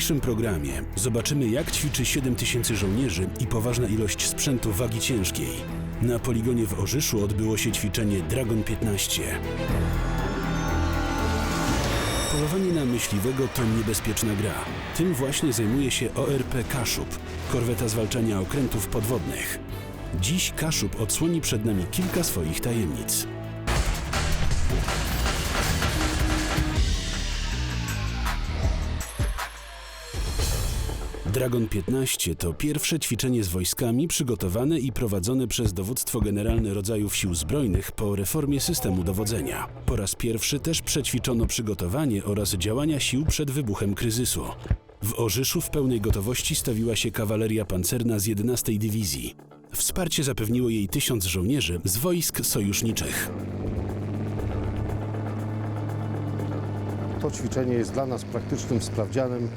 dzisiejszym programie zobaczymy, jak ćwiczy 7 tysięcy żołnierzy i poważna ilość sprzętu wagi ciężkiej. Na poligonie w Orzyszu odbyło się ćwiczenie Dragon 15. Polowanie na myśliwego to niebezpieczna gra. Tym właśnie zajmuje się ORP Kaszub, korweta zwalczania okrętów podwodnych. Dziś Kaszub odsłoni przed nami kilka swoich tajemnic. Dragon 15 to pierwsze ćwiczenie z wojskami przygotowane i prowadzone przez Dowództwo Generalne Rodzajów Sił Zbrojnych po reformie systemu dowodzenia. Po raz pierwszy też przećwiczono przygotowanie oraz działania sił przed wybuchem kryzysu. W Orzyszu w pełnej gotowości stawiła się kawaleria pancerna z 11 Dywizji. Wsparcie zapewniło jej tysiąc żołnierzy z wojsk sojuszniczych. To ćwiczenie jest dla nas praktycznym sprawdzianem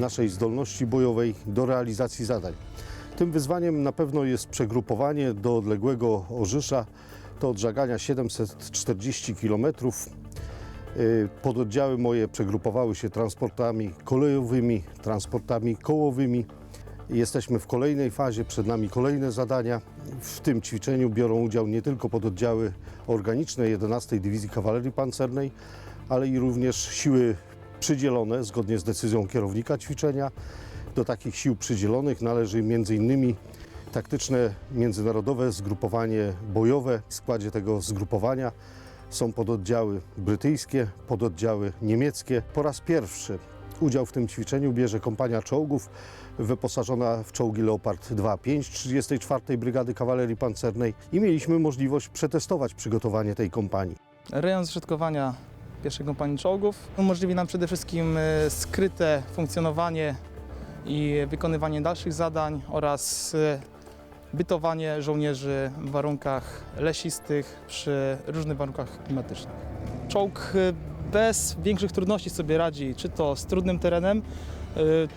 naszej zdolności bojowej do realizacji zadań. Tym wyzwaniem na pewno jest przegrupowanie do odległego Orzysza, to od żagania 740 km. Pododdziały moje przegrupowały się transportami kolejowymi, transportami kołowymi. Jesteśmy w kolejnej fazie, przed nami kolejne zadania. W tym ćwiczeniu biorą udział nie tylko pododdziały organiczne 11 Dywizji Kawalerii Pancernej, ale i również siły przydzielone zgodnie z decyzją kierownika ćwiczenia. Do takich sił przydzielonych należy m.in. taktyczne międzynarodowe zgrupowanie bojowe. W składzie tego zgrupowania są pododdziały brytyjskie, pododdziały niemieckie. Po raz pierwszy udział w tym ćwiczeniu bierze kompania czołgów wyposażona w czołgi Leopard 2-5 34 Brygady Kawalerii Pancernej i mieliśmy możliwość przetestować przygotowanie tej kompanii. Rejon zużytkowania pierwszej kompanii czołgów umożliwi nam przede wszystkim e, skryte funkcjonowanie i wykonywanie dalszych zadań oraz e, bytowanie żołnierzy w warunkach lesistych przy różnych warunkach klimatycznych. Czołg e, bez większych trudności sobie radzi, czy to z trudnym terenem,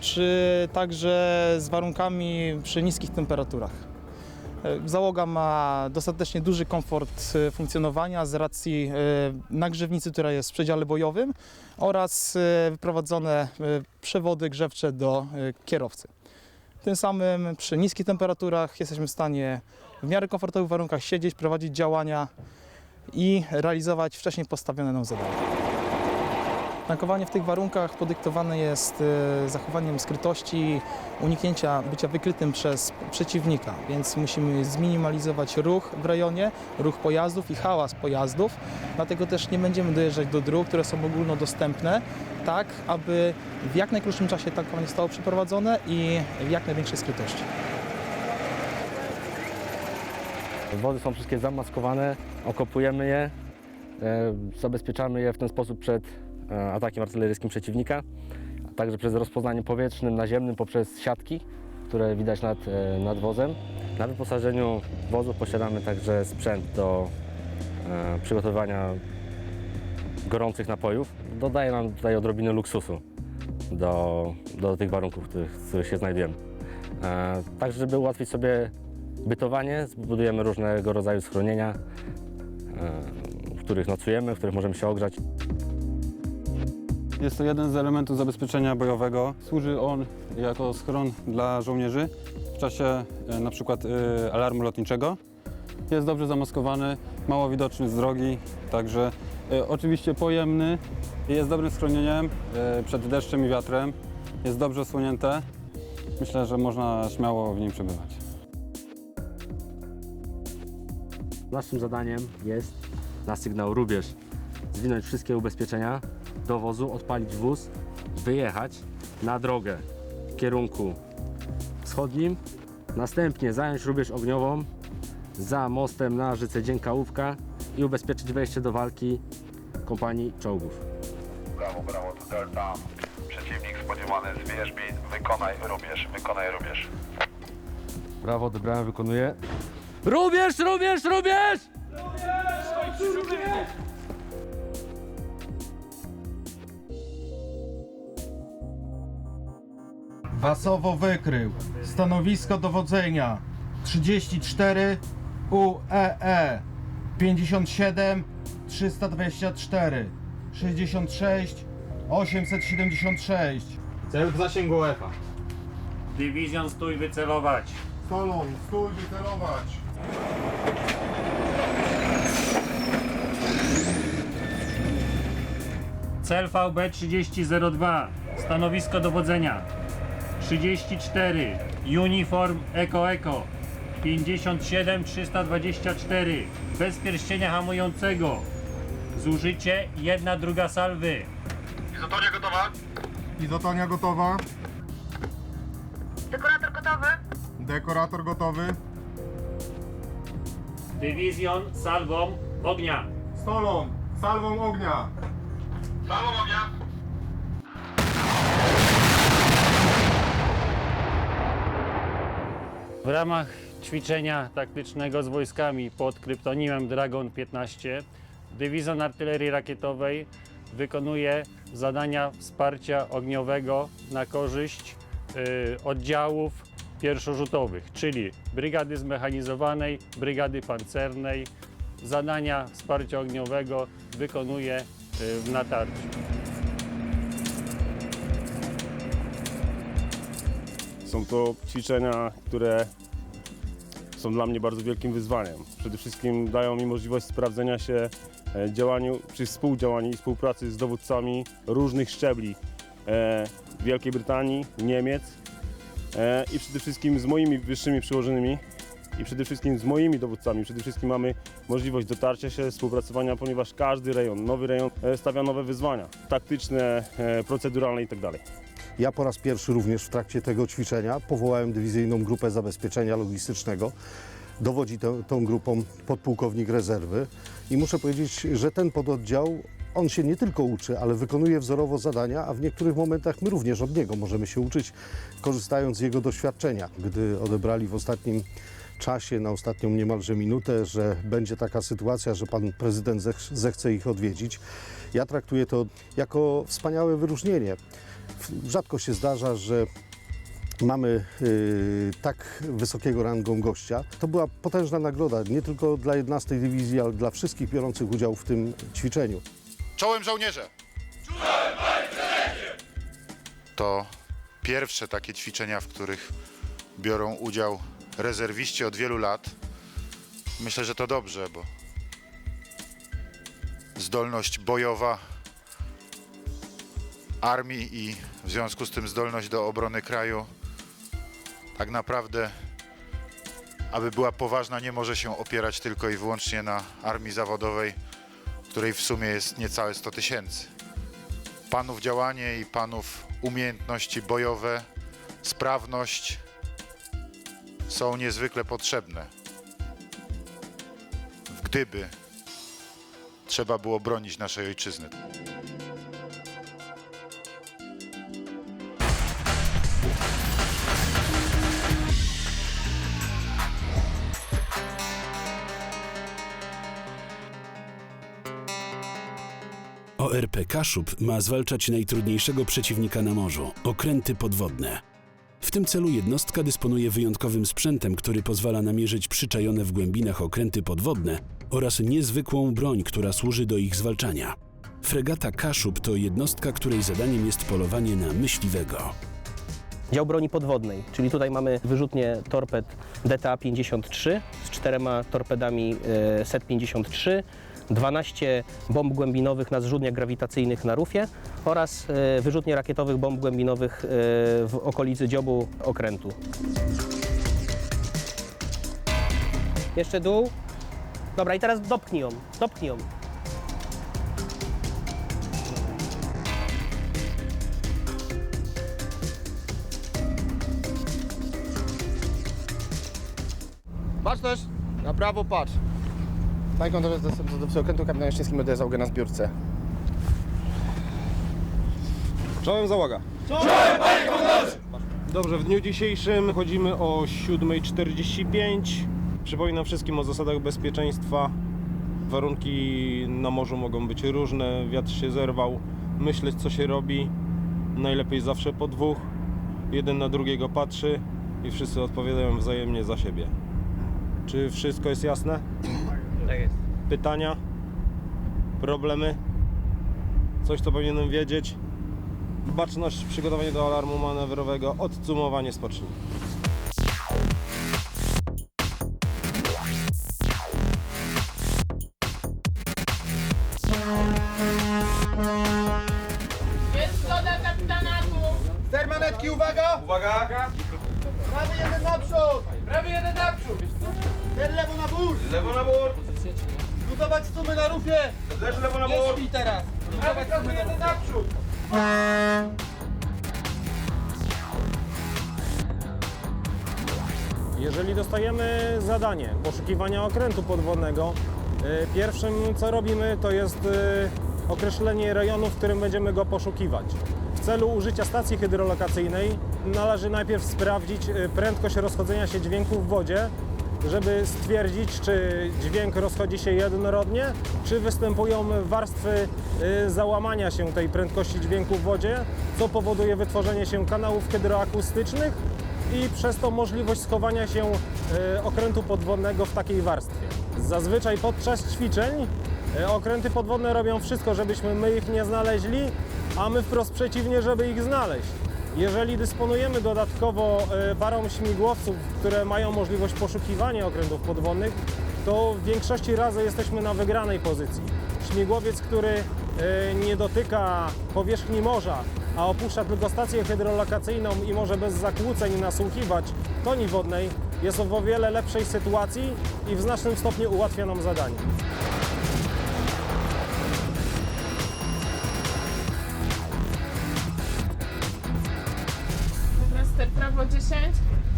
czy także z warunkami przy niskich temperaturach. E, Załoga ma dostatecznie duży komfort e, funkcjonowania z racji e, nagrzewnicy, która jest w przedziale bojowym oraz wyprowadzone przewody grzewcze do kierowcy. Tym samym przy niskich temperaturach jesteśmy w stanie w miarę komfortowych warunkach siedzieć, prowadzić działania i realizować wcześniej postawione nam zadania. Tankowanie w tych warunkach podyktowane jest e, zachowaniem skrytości, uniknięcia bycia wykrytym przez przeciwnika, więc musimy zminimalizować ruch w rejonie, ruch pojazdów i hałas pojazdów. Dlatego też nie będziemy dojeżdżać do dróg, które są ogólnodostępne, tak aby w jak najkrótszym czasie tankowanie zostało przeprowadzone i w jak największej skrytości. Wody są wszystkie zamaskowane, okopujemy je, e, zabezpieczamy je w ten sposób przed atakiem artyleryjskim przeciwnika, a także przez rozpoznanie powietrznym, naziemnym poprzez siatki, które widać nad, e, nad wozem. Na wyposażeniu wozu posiadamy także sprzęt do e, przygotowywania gorących napojów. Dodaje nam tutaj odrobinę luksusu do, do tych warunków, w których, w których się znajdujemy. E, Także, żeby ułatwić sobie bytowanie, zbudujemy różnego rodzaju schronienia, e, w których nocujemy, w których możemy się ogrzać. Jest to jeden z elementów zabezpieczenia bojowego. Służy on jako schron dla żołnierzy w czasie e, przykład e, alarmu lotniczego. Jest dobrze zamaskowany, mało widoczny z drogi, także e, oczywiście pojemny. Jest dobrym schronieniem przed deszczem i wiatrem. Jest dobrze osłonięte. Myślę, że można śmiało w nim przebywać. Naszym zadaniem jest na sygnał rubież zwinąć wszystkie ubezpieczenia do wozu, odpalić wóz, wyjechać na drogę w kierunku wschodnim, następnie zająć rubież ogniową za mostem na rzece Dziękałówka i ubezpieczyć wejście do walki kompanii czołgów. Brawo, brawo, to Delta. Przeciwnik spodziewany z wierzbień. Wykonaj rubież, wykonaj rubież. Brawo, odebrałem, wykonuję. Rubież, rubież, rubież! Wasowo wykrył. Stanowisko dowodzenia 34 UEE 57 324 66 876 Cel w zasięgu UEFA. Dywizjon stój wycelować. Stolą, stój, wycelować. Cel VB 3002. Stanowisko dowodzenia. 34. Uniform Eko Eko. 57 324. Bez pierścienia hamującego. Zużycie jedna druga salwy. Izotonia gotowa? Izotonia gotowa. Dekorator gotowy? Dekorator gotowy. Dywizjon salwą ognia. Stolą, salwą ognia. Salwą ognia. W ramach ćwiczenia taktycznego z wojskami pod kryptonimem Dragon 15 Dywizjon Artylerii Rakietowej wykonuje zadania wsparcia ogniowego na korzyść y, oddziałów pierwszorzutowych, czyli brygady zmechanizowanej, brygady pancernej. Zadania wsparcia ogniowego wykonuje y, w natarciu. Są to ćwiczenia, które są dla mnie bardzo wielkim wyzwaniem. Przede wszystkim dają mi możliwość sprawdzenia się e, działaniu, czy współdziałaniu i współpracy z dowódcami różnych szczebli e, Wielkiej Brytanii, Niemiec e, i przede wszystkim z moimi wyższymi przełożonymi i przede wszystkim z moimi dowódcami. Przede wszystkim mamy możliwość dotarcia się, współpracowania, ponieważ każdy rejon, nowy rejon stawia nowe wyzwania taktyczne, proceduralne itd. Ja po raz pierwszy również w trakcie tego ćwiczenia powołałem dywizyjną grupę zabezpieczenia logistycznego. Dowodzi tę, tą grupą podpułkownik rezerwy i muszę powiedzieć, że ten pododdział, on się nie tylko uczy, ale wykonuje wzorowo zadania, a w niektórych momentach my również od niego możemy się uczyć, korzystając z jego doświadczenia. Gdy odebrali w ostatnim czasie, na ostatnią niemalże minutę, że będzie taka sytuacja, że pan prezydent zech- zechce ich odwiedzić, ja traktuję to jako wspaniałe wyróżnienie. Rzadko się zdarza, że mamy y, tak wysokiego rangą gościa. To była potężna nagroda nie tylko dla 11 dywizji, ale dla wszystkich biorących udział w tym ćwiczeniu. Czołem żołnierze! To pierwsze takie ćwiczenia, w których biorą udział rezerwiści od wielu lat. Myślę, że to dobrze, bo zdolność bojowa armii i w związku z tym zdolność do obrony kraju tak naprawdę, aby była poważna, nie może się opierać tylko i wyłącznie na armii zawodowej, której w sumie jest niecałe 100 tysięcy. Panów działanie i panów umiejętności bojowe, sprawność są niezwykle potrzebne. Gdyby trzeba było bronić naszej ojczyzny. ORP Kaszub ma zwalczać najtrudniejszego przeciwnika na morzu okręty podwodne. W tym celu jednostka dysponuje wyjątkowym sprzętem, który pozwala namierzyć przyczajone w głębinach okręty podwodne oraz niezwykłą broń, która służy do ich zwalczania. Fregata Kaszub to jednostka, której zadaniem jest polowanie na myśliwego. Dział broni podwodnej, czyli tutaj mamy wyrzutnie torped DTA-53 z czterema torpedami e, SET-53, 12 bomb głębinowych na zrzutniach grawitacyjnych na rufie oraz e, wyrzutnie rakietowych bomb głębinowych e, w okolicy dziobu okrętu. Jeszcze dół. Dobra, i teraz dopchnij ją, dopchnij ją. Patrz też, na prawo patrz. Daj kontakt do, do, do okrętu kapitan media załogę na zbiórce. Czołem załoga. Czołem, panie komendorze! Dobrze, w dniu dzisiejszym chodzimy o 7.45. Przypominam wszystkim o zasadach bezpieczeństwa. Warunki na morzu mogą być różne, wiatr się zerwał. Myśleć co się robi. Najlepiej zawsze po dwóch. Jeden na drugiego patrzy i wszyscy odpowiadają wzajemnie za siebie. Czy wszystko jest jasne? Tak jest. Pytania? Problemy? Coś, co powinienem wiedzieć? baczność, przygotowanie do alarmu manewrowego, odcumowanie spocznij. Teraz! Prawy, prawy jeden naprzód! Jeżeli dostajemy zadanie poszukiwania okrętu podwodnego, y, pierwszym co robimy to jest y, określenie rejonu, w którym będziemy go poszukiwać. W celu użycia stacji hydrolokacyjnej należy najpierw sprawdzić y, prędkość rozchodzenia się dźwięku w wodzie, żeby stwierdzić, czy dźwięk rozchodzi się jednorodnie, czy występują warstwy y, załamania się tej prędkości dźwięku w wodzie, co powoduje wytworzenie się kanałów hydroakustycznych i przez to możliwość schowania się e, okrętu podwodnego w takiej warstwie. Zazwyczaj podczas ćwiczeń e, okręty podwodne robią wszystko, żebyśmy my ich nie znaleźli, a my wprost przeciwnie, żeby ich znaleźć. Jeżeli dysponujemy dodatkowo e, parą śmigłowców, które mają możliwość poszukiwania okrętów podwodnych, to w większości razy jesteśmy na wygranej pozycji. Śmigłowiec, który e, nie dotyka powierzchni morza, a opuszcza tylko stację hydrolokacyjną i może bez zakłóceń nasłuchiwać toni wodnej, jest w o wiele lepszej sytuacji i w znacznym stopniu ułatwia nam zadanie. 10.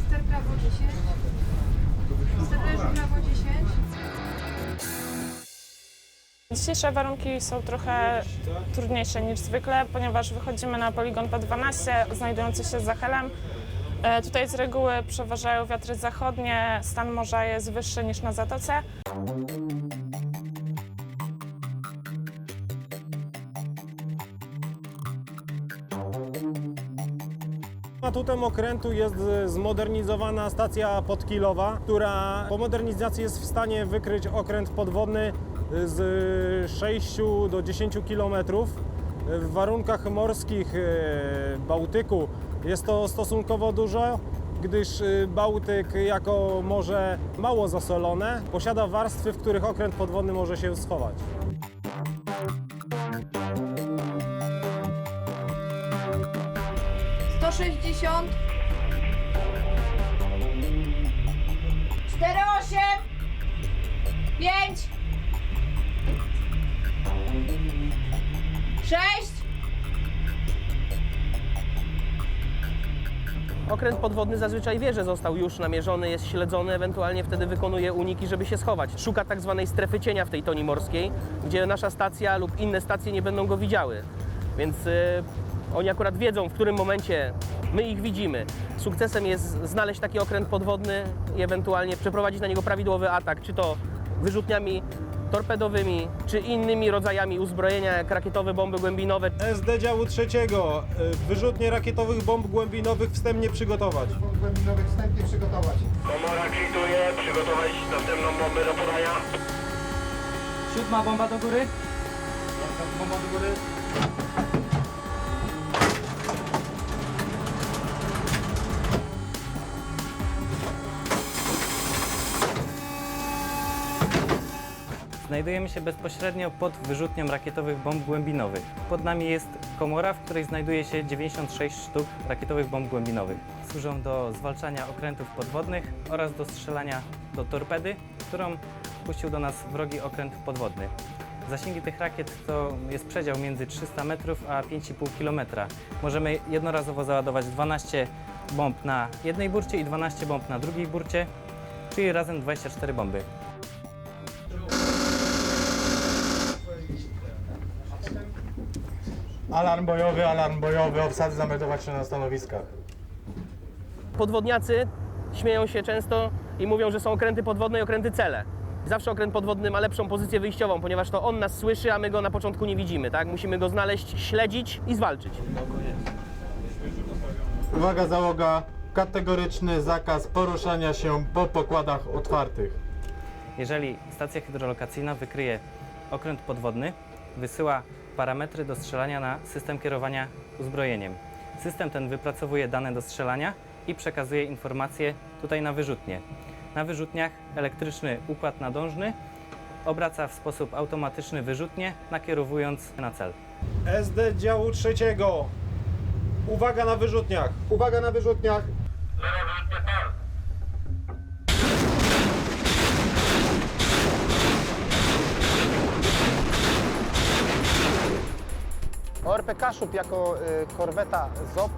Ster prawo 10. Ster prawo 10. Dzisiejsze warunki są trochę trudniejsze niż zwykle, ponieważ wychodzimy na poligon P12 znajdujący się za Helem. E, Tutaj z reguły przeważają wiatry zachodnie, stan morza jest wyższy niż na zatoce. Atutem okrętu jest zmodernizowana stacja podkilowa, która po modernizacji jest w stanie wykryć okręt podwodny z 6 do 10 km. W warunkach morskich e, Bałtyku jest to stosunkowo dużo, gdyż e, Bałtyk jako morze mało zasolone posiada warstwy, w których okręt podwodny może się schować. 80. 48. 5. 6. Okręt podwodny zazwyczaj wie, że został już namierzony, jest śledzony, ewentualnie wtedy wykonuje uniki, żeby się schować. Szuka tak zwanej strefy cienia w tej toni morskiej, gdzie nasza stacja lub inne stacje nie będą go widziały. Więc y, oni akurat wiedzą, w którym momencie my ich widzimy. Sukcesem jest znaleźć taki okręt podwodny i ewentualnie przeprowadzić na niego prawidłowy atak, czy to wyrzutniami torpedowymi, czy innymi rodzajami uzbrojenia, jak rakietowe bomby głębinowe, SD działu trzeciego. y, Wyrzutnie rakietowych bomb głębinowych wstępnie przygotować. Komora kwituje, przygotować następną bombę do podania. Siódma bomba do góry. Bomba do góry. Znajdujemy się bezpośrednio pod wyrzutnią rakietowych bomb głębinowych. Pod nami jest komora, w której znajduje się 96 sztuk rakietowych bomb głębinowych. Służą do zwalczania okrętów podwodnych oraz do strzelania do torpedy, którą puścił do nas wrogi okręt podwodny. Zasięgi tych rakiet to jest przedział między 300 metrów a 5,5 km. Możemy jednorazowo załadować 12 bomb na jednej burcie i 12 bomb na drugiej burcie, czyli razem 24 bomby. Alarm bojowy, alarm bojowy, obsady zameldować się na stanowiskach. Podwodniacy śmieją się często i mówią, że są okręty podwodne i okręty cele. Zawsze okręt podwodny ma lepszą pozycję wyjściową, ponieważ to on nas słyszy, a my go na początku nie widzimy, tak? Musimy go znaleźć, śledzić i zwalczyć. Uwaga załoga, kategoryczny zakaz poruszania się po pokładach otwartych. Jeżeli stacja hydrolokacyjna wykryje okręt podwodny, wysyła parametry do strzelania na system kierowania uzbrojeniem. System ten wypracowuje dane do strzelania i przekazuje informacje tutaj na wyrzutnie. Na wyrzutniach elektryczny układ nadążny obraca w sposób automatyczny wyrzutnie, nakierowując na cel. SD działu trzeciego. Uwaga na wyrzutniach. Uwaga na wyrzutniach. ORP Kaszub jako y, korweta ZOP,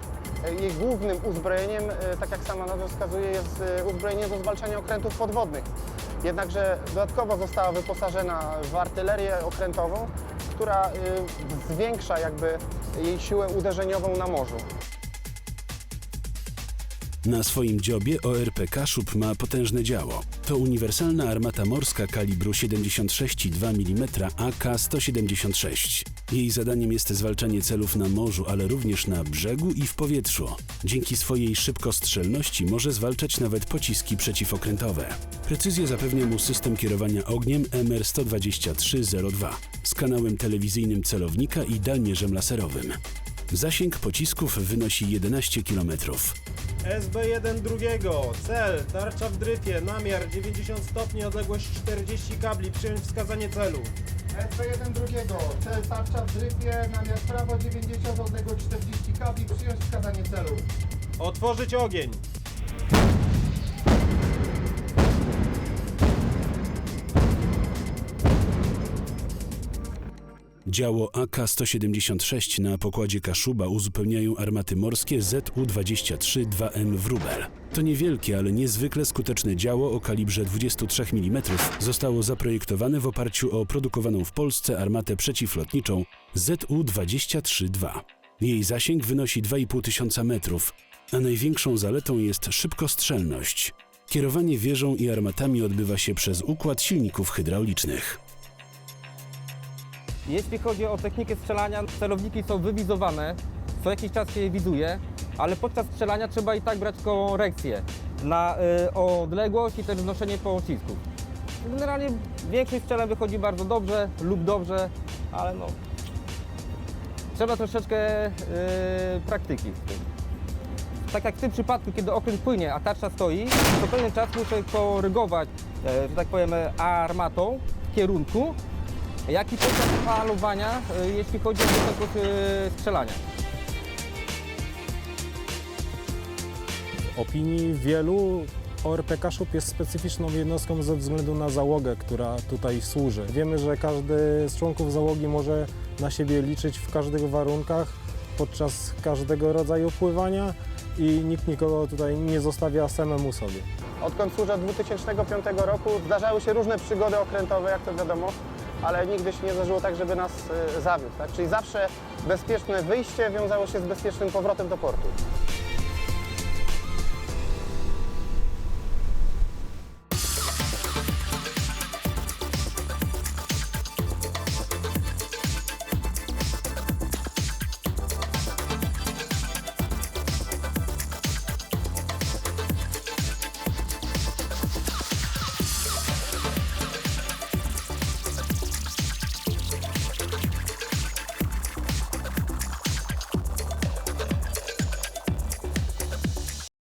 y, jej głównym uzbrojeniem, y, tak jak sama nazwa wskazuje, jest uzbrojenie do zwalczania okrętów podwodnych. Jednakże dodatkowo została wyposażena w artylerię okrętową, która zwiększa jakby jej siłę uderzeniową na morzu. Na swoim dziobie ORP Kaszub ma potężne działo. To uniwersalna armata morska kalibru 76,2 mm AK-176. Jej zadaniem jest zwalczanie celów na morzu, ale również na brzegu i w powietrzu. Dzięki swojej szybkostrzelności może zwalczać nawet pociski przeciwokrętowe. Precyzję zapewnia mu system kierowania ogniem MR-123-02 z kanałem telewizyjnym celownika i dalmierzem laserowym. Zasięg pocisków wynosi 11 km. SB1 drugiego. Cel. Tarcza w dryfie. Namiar 90 stopni, odległość 40 kabli. Przyjąć wskazanie celu. SB1 drugiego. Cel tarcza w dryfie, namiar prawo 90, odległość 40 kabli. Przyjąć wskazanie celu. Otworzyć ogień. Działo AK-176 na pokładzie Kaszuba uzupełniają armaty morskie ZU-23-2M Wrubel. To niewielkie, ale niezwykle skuteczne działo o kalibrze 23 mm zostało zaprojektowane w oparciu o produkowaną w Polsce armatę przeciwlotniczą ZU-23-2. Jej zasięg wynosi 2,5 tysiąca metrów, a największą zaletą jest szybkostrzelność. Kierowanie wieżą i armatami odbywa się przez układ silników hydraulicznych. Jeśli chodzi o technikę strzelania, celowniki są wywizowane, co jakiś czas się je wizuje, ale podczas strzelania trzeba i tak brać korekcję na y, odległość i też znoszenie pocisków. Generalnie większość strzelań wychodzi bardzo dobrze lub dobrze, ale no trzeba troszeczkę y, praktyki w tym. Tak jak w tym przypadku, kiedy okręt płynie, a tarcza stoi, to pewien czas muszę korygować, e, że tak powiem, armatą w kierunku, jak i podczas falowania, y, jeśli chodzi o wysokość y, strzelania. Opinii wielu ORP Kaszub jest specyficzną jednostką ze względu na załogę, która tutaj służy. Wiemy, że każdy z członków załogi może na siebie liczyć w każdych warunkach, podczas każdego rodzaju pływania i nikt nikogo tutaj nie zostawia samemu sobie. Odkąd służę od 2005 roku zdarzały się różne przygody okrętowe, jak to wiadomo, ale nigdy się nie zdarzyło tak, żeby nas y, zawiódł. Tak? Czyli zawsze bezpieczne wyjście wiązało się z bezpiecznym powrotem do portu.